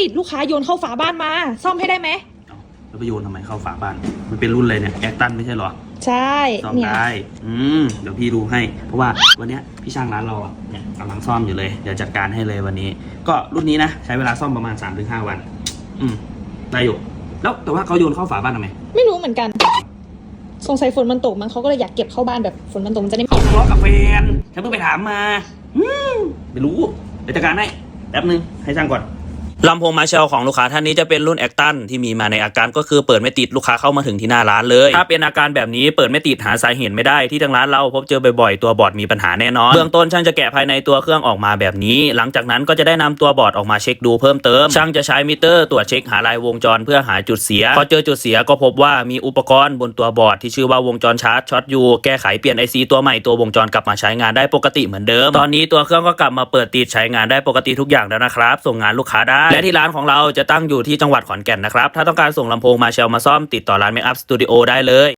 ติดลูกค้าโยนเข้าฝาบ้านมา ซ่อมให้ได้ไหมเอ้าแล้วไปโยนทำไมเข้าฝาบ้าน มันเป็นรุ่นอะไรเนี่ยแอคตันไม่ใช่เหรอ ใช่ซ่อมเนี่ยได้อืมเดี๋ยวพี่ดูให้ เพราะว่าวันเนี้ยพี่ช่างร้านเราอะเนี่ยกำลังซ่อมอยู่เลย เดี๋ยวจัดการให้เลยวันนี้ ก็รุ่นนี้นะใช้เวลาซ่อมประมาณ 3-5 วัน อืมได้อยู่ แล้วแต่ว่าเขาโยนเข้าฝาบ้านทำไมไม่รู้เหมือนกันสงสัยฝนมันตกมั้งเขาก็เลยอยากเก็บเข้าบ้านแบบฝนมันตกมันจะได้ไม่เขาทะเลาะกับแฟนฉันเพิ่งไปถามมา อืมไม่รู้เดี๋ยวจัดการให้แป๊บนึงให้ช่างก่อน ลำโพงมาเชลของลูกค้าท่านนี้จะเป็นรุ่นแอคตันที่มีมาในอาการก็คือเปิดไม่ติดลูกค้าเข้ามาถึงที่หน้าร้านเลย ถ้าเป็นอาการแบบนี้เปิดไม่ติดหาสาเหตุไม่ได้ที่ทางร้านเราพบเจอบ่อยๆตัวบอร์ดมีปัญหาแน่นอนเบื้องต้นช่างจะแกะภายในตัวเครื่องออกมาแบบนี้ หลังจากนั้นก็จะได้นำตัวบอร์ดออกมาเช็คดูเพิ่มเติม ช่างจะใช้มิเตอร์ตรวจเช็คหาลายวงจรเพื่อหาจุดเสียพอเจอจุดเสียก็พบว่ามีอุปกรณ์บนตัวบอร์ดที่ชื่อว่าวงจรชาร์จช็อตอยู่แก้ไขเปลี่ยนไอซีตัวใหม่ตัววงจรกลับมาใช้งานได้ปกติเหมือนเดิม ตอนนี้ตัวเครื่องก็กลับมาเปิดติดใช้งานได้ปกติทุกอย่างแล้วนะครับส่งงานลูกค้าได้และที่ร้านของเราจะตั้งอยู่ที่จังหวัดขอนแก่นนะครับ ถ้าต้องการส่งลำโพงมาเชลมาซ่อมติดต่อร้านเมคอัพสตูดิโอได้เลย